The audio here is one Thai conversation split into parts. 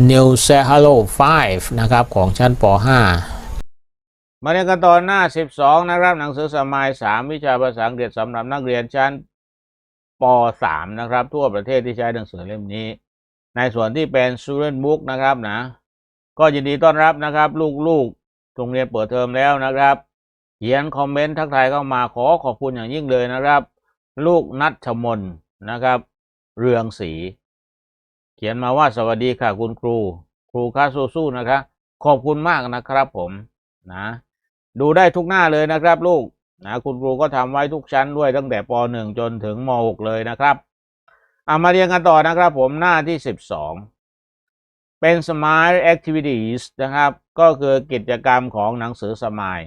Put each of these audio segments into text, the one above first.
New s e Hello 5 นะครับ ของชั้นป .5 มาเรียนกันตอนหน้า 12 นะครับ หนังสือสมัย 3 วิชาภาษาอังกฤษสำหรับนักเรียนชั้นป .3 นะครับ ทั่วประเทศที่ใช้หนังสือเล่มนี้ ในส่วนที่เป็น student book นะครับนะ ก็ยินดีต้อนรับนะครับ ลูกๆโรงเรียนเปิดเทอมแล้วนะครับเขียนคอมเมนต์ทักทายเข้ามาขอขอบคุณอย่างยิ่งเลยนะครับ ลูกนัทชมนนะครับ เรืองศรี ขียนมาว่าสวัสดีค่ะคุณครู ครูค่าสู้ๆนะคะ ขอบคุณมากนะครับผมนะดูได้ทุกหน้าเลยนะครับ ลูกนะคุณครูก็ทำไว้ทุกชั้นด้วยตั้งแต่ป .1 จนถึงม .6 เลยนะครับเอามาเรียนกันต่อนะครับผมหน้าที่ 12 เป็น Smile Activities นะครับ ก็คือกิจกรรมของหนังสือสมาย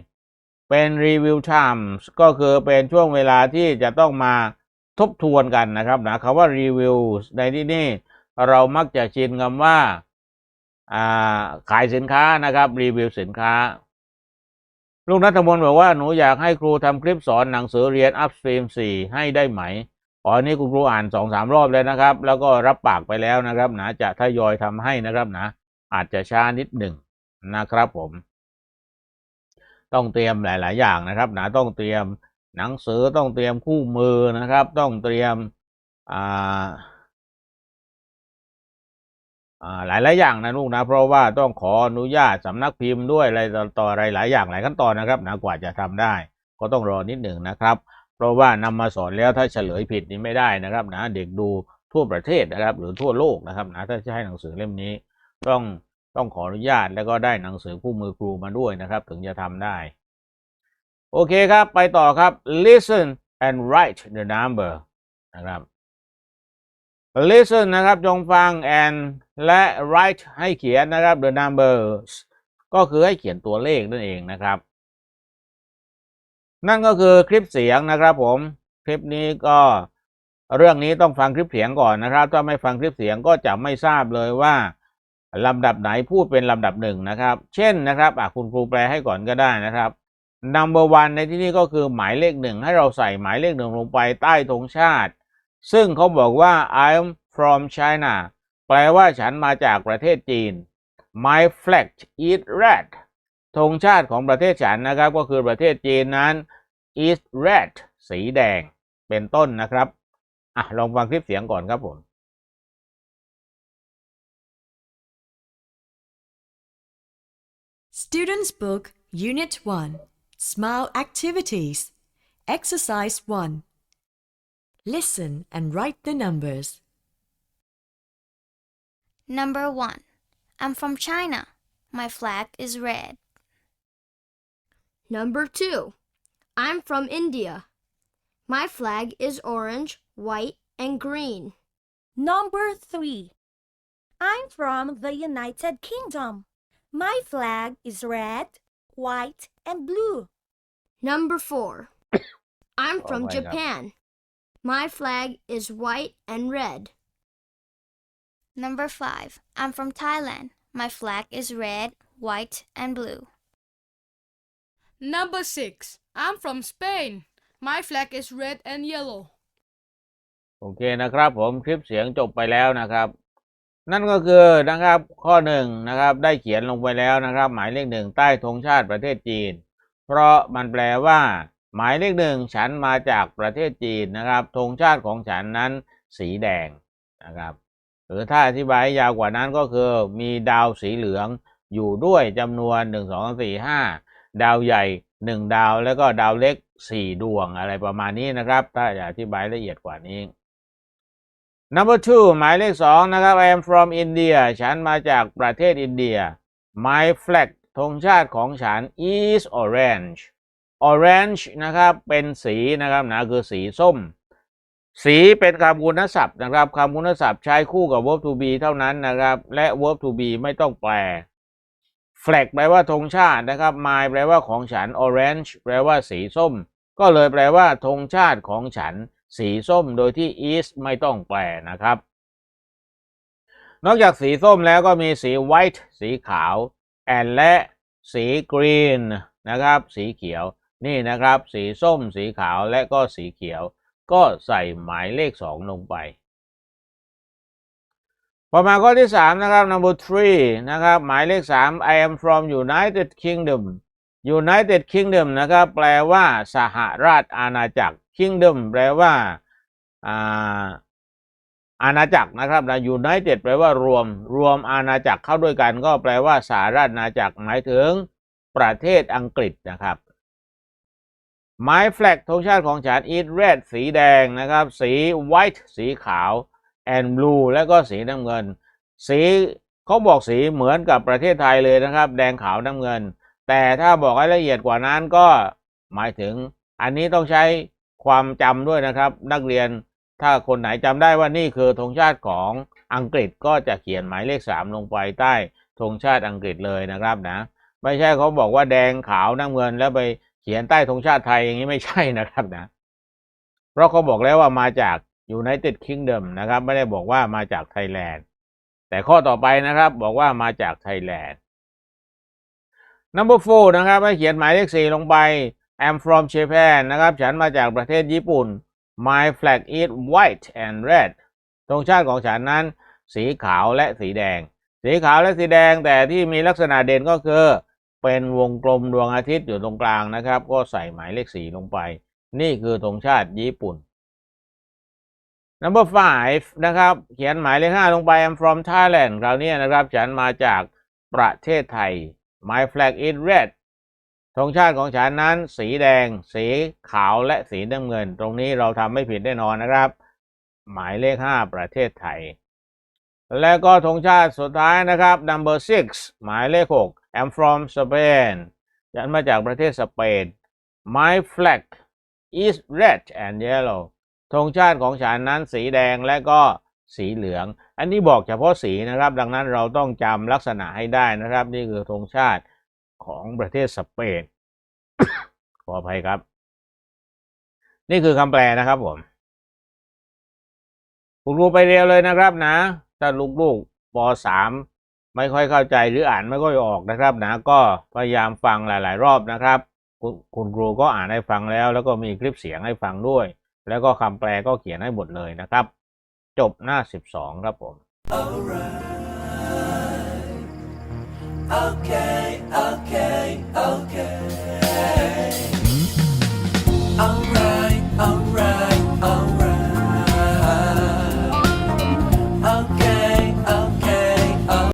เป็น Review Times ก็คือเป็นช่วงเวลาที่จะต้องมาทบทวนกันนะครับนะคำว่า Review ในที่นี่ เรามักจะชินคำว่าอ่าขายสินค้านะครับ รีวิวสินค้า ลูกนัทมน์บอกว่าหนูอยากให้ครูทำคลิปสอนหนังสือเรียน Upstream 4ให้ได้ไหมอ๋อนนี้คุณครูอ่านสองสามรอบแล้วนะครับ แล้วก็รับปากไปแล้วนะครับนะจะทยอยทำให้นะครับนะ อาจจะช้านิดหนึ่งนะครับผม ต้องเตรียมหลาย ๆ อย่างนะครับนะต้องเตรียมหนังสือต้องเตรียมคู่มือนะครับ ต้องเตรียมอ่า อ่ายหลายอย่างนะลูกนะ เพราะว่าต้องขออนุญาตสำนักพิมพ์ด้วยอะไรต่ออะไรหลายอย่างหลายขั้นตอนนะครับนะกว่าจะทำได้ ก็ต้องรอนิดหนึ่งนะครับ เพราะว่านำมาสอนแล้วถ้าเฉลยผิดนี่ไม่ได้นะครับนะเด็กดูทั่วประเทศนะครับ หรือทั่วโลกนะครับนะถ้าจะให้หนังสือเล่มนี้ ต้องต้องขออนุญาตแล้วก็ได้หนังสือคู่มือครูมาด้วยนะครับ ถึงจะทำได้ โอเคครับ ไปต่อครับ listen and write the number นะครับ listen นะครับจงฟัง and และ write ให้เขียนนะครับ the numbers ก็คือให้เขียนตัวเลขนั่นเองนะครับ นั่นก็คือคลิปเสียงนะครับผมคลิปนี้ก็เรื่องนี้ต้องฟังคลิปเสียงก่อนนะครับ ถ้าไม่ฟังคลิปเสียงก็จะไม่ทราบเลยว่าลำดับไหนพูดเป็นลำดับหนึ่งนะครับ เช่นนะครับอะคุณครูแปลให้ก่อนก็ได้นะครับ number one ในที่นี้ก็คือหมายเลขหนึ่งให้เราใส่หมายเลขหนึ่งลงไปใต้ธงชาติ ซึ่งเขาบอกว่า I'm from China แปลว่าฉันมาจากประเทศจีน My flag is red ธงชาติของประเทศฉันนะครับ ก็คือประเทศจีนนั้น is red สีแดง เป็นต้นนะครับอะลองฟังคลิปเสียงก่อนครับผม Students Book, Unit 1 Smile Activities. Exercise 1. Listen and write the numbers. Number 1. I'm from China. My flag is red. Number two, I'm from India. My flag is orange, white, and green. Number three. I'm from the United Kingdom. My flag is red, white, and blue. Number four, I'm Oh from my God. Japan. My flag is white and red. Number 5. I'm from Thailand. My flag is red, white, and blue. Number six. I'm from Spain. My flag is red and yellow. โอเคนะครับ ผมคลิปเสียงจบไปแล้วนะครับ นั่นก็คือนะครับข้อหนึ่งนะครับ ได้เขียนลงไปแล้วนะครับ หมายเลขหนึ่งใต้ธงชาติประเทศจีน เพราะมันแปลว่า หมายเลขหนึ่งฉันมาจากประเทศจีนนะครับธงชาติของฉันนั้นสีแดงนะครับ หรือถ้าอธิบายยาวกว่านั้นก็คือมีดาวสีเหลืองอยู่ด้วยจำนวนหนึ่งสองสี่ห้าดาวใหญ่หนึ่งดาวแล้วก็ดาวเล็กสี่ดวงอะไรประมาณนี้นะครับ ถ้าอยากอธิบายละเอียดกว่านี้ number two หมายเลขสองนะครับ I am from India ฉันมาจากประเทศอินเดีย my flag ธงชาติของฉัน is orange orange นะครับ เป็นสีนะครับนะคือสีส้ม สีเป็นคำคุณศัพท์นะครับคำคุณศัพท์ใช้คู่กับ verb to be เท่านั้นนะครับ และ verb to be ไม่ต้องแปล flag แปลว่าธงชาตินะครับ my แปลว่าของฉัน orange แปลว่าสีส้ม ก็เลยแปลว่าธงชาติของฉัน สีส้มโดยที่ is ไม่ต้องแปลนะครับ นอกจากสีส้มแล้วก็มีสี white สีขาว and และสี green นะครับ สีเขียว นี่นะครับ สีส้มสีขาวและก็สีเขียว ก็ใส่หมายเลขสองลงไปพอมาข้อที่สามนะครับ number three นะครับ หมายเลขสาม I am from United Kingdom United Kingdom นะครับ แปลว่าสหราชอาณาจักร Kingdom แปลว่าอ่าอาณาจักรนะครับนะ United แปลว่ารวม รวมอาณาจักรเข้าด้วยกัน ก็แปลว่าสหราชอาณาจักร หมายถึงประเทศอังกฤษนะครับ My flag ธงชาติของฉัน is red สีแดงนะครับ สี white สีขาว and blue แล้วก็สีน้ำเงิน สีเขาบอกสีเหมือนกับประเทศไทยเลยนะครับ แดงขาวน้ำเงิน แต่ถ้าบอกให้ละเอียดกว่านั้นก็หมายถึงอันนี้ต้องใช้ความจำด้วยนะครับ นักเรียนถ้าคนไหนจำได้ว่านี่คือธงชาติของอังกฤษก็จะเขียนหมายเลขสามลงไปใต้ธงชาติอังกฤษเลยนะครับนะ ไม่ใช่เขาบอกว่าแดงขาวน้ำเงินแล้วไป เขียนใต้ธงชาติไทยอย่างนี้ไม่ใช่นะครับนะ เพราะเขาบอกแล้วว่ามาจาก United Kingdom นะครับ ไม่ได้บอกว่ามาจากไทยแลนด์ แต่ข้อต่อไปนะครับ บอกว่ามาจากไทยแลนด์ number four นะครับให้เขียนหมายเลขสี่ลงไป I'm from Japan นะครับ ฉันมาจากประเทศญี่ปุ่น My flag is white and red ธงชาติของฉันนั้น สีขาวและสีแดง สีขาวและสีแดงแต่ที่มีลักษณะเด่นก็คือ เป็นวงกลมดวงอาทิตย์อยู่ตรงกลางนะครับ ก็ใส่หมายเลขสีลงไป นี่คือธงชาติญี่ปุ่น number five นะครับ เขียนหมายเลขห้าลงไป I'm from Thailand คราวนี้นะครับ ฉันมาจากประเทศไทย My flag is red ธงชาติของฉันนั้น สีแดง สีขาวและสีน้ำเงิน ตรงนี้เราทำไม่ผิดแน่นอนนะครับ หมายเลขห้าประเทศไทย แล้วก็ธงชาติสุดท้ายนะครับ number six หมายเลขหก I'm from Spain ฉันมาจากประเทศสเปน My flag is red and yellow ธงชาติของฉันนั้นสีแดงและก็สีเหลือง อันนี้บอกเฉพาะสีนะครับ ดังนั้นเราต้องจำลักษณะให้ได้นะครับ นี่คือธงชาติของประเทศสเปน ขออภัยครับ นี่คือคำแปลนะครับผมคุณครูไปเรียวเลยนะครับนะ ถ้าลูกๆป .3 ไม่ค่อยเข้าใจหรืออ่านไม่ค่อยออกนะครับนะก็พยายามฟังหลาย ๆ รอบนะครับ คุณครูก็อ่านให้ฟังแล้ว แล้วก็มีคลิปเสียงให้ฟังด้วย แล้วก็คำแปลก็เขียนให้หมดเลยนะครับ จบหน้า 12 ครับผม Okay, okay.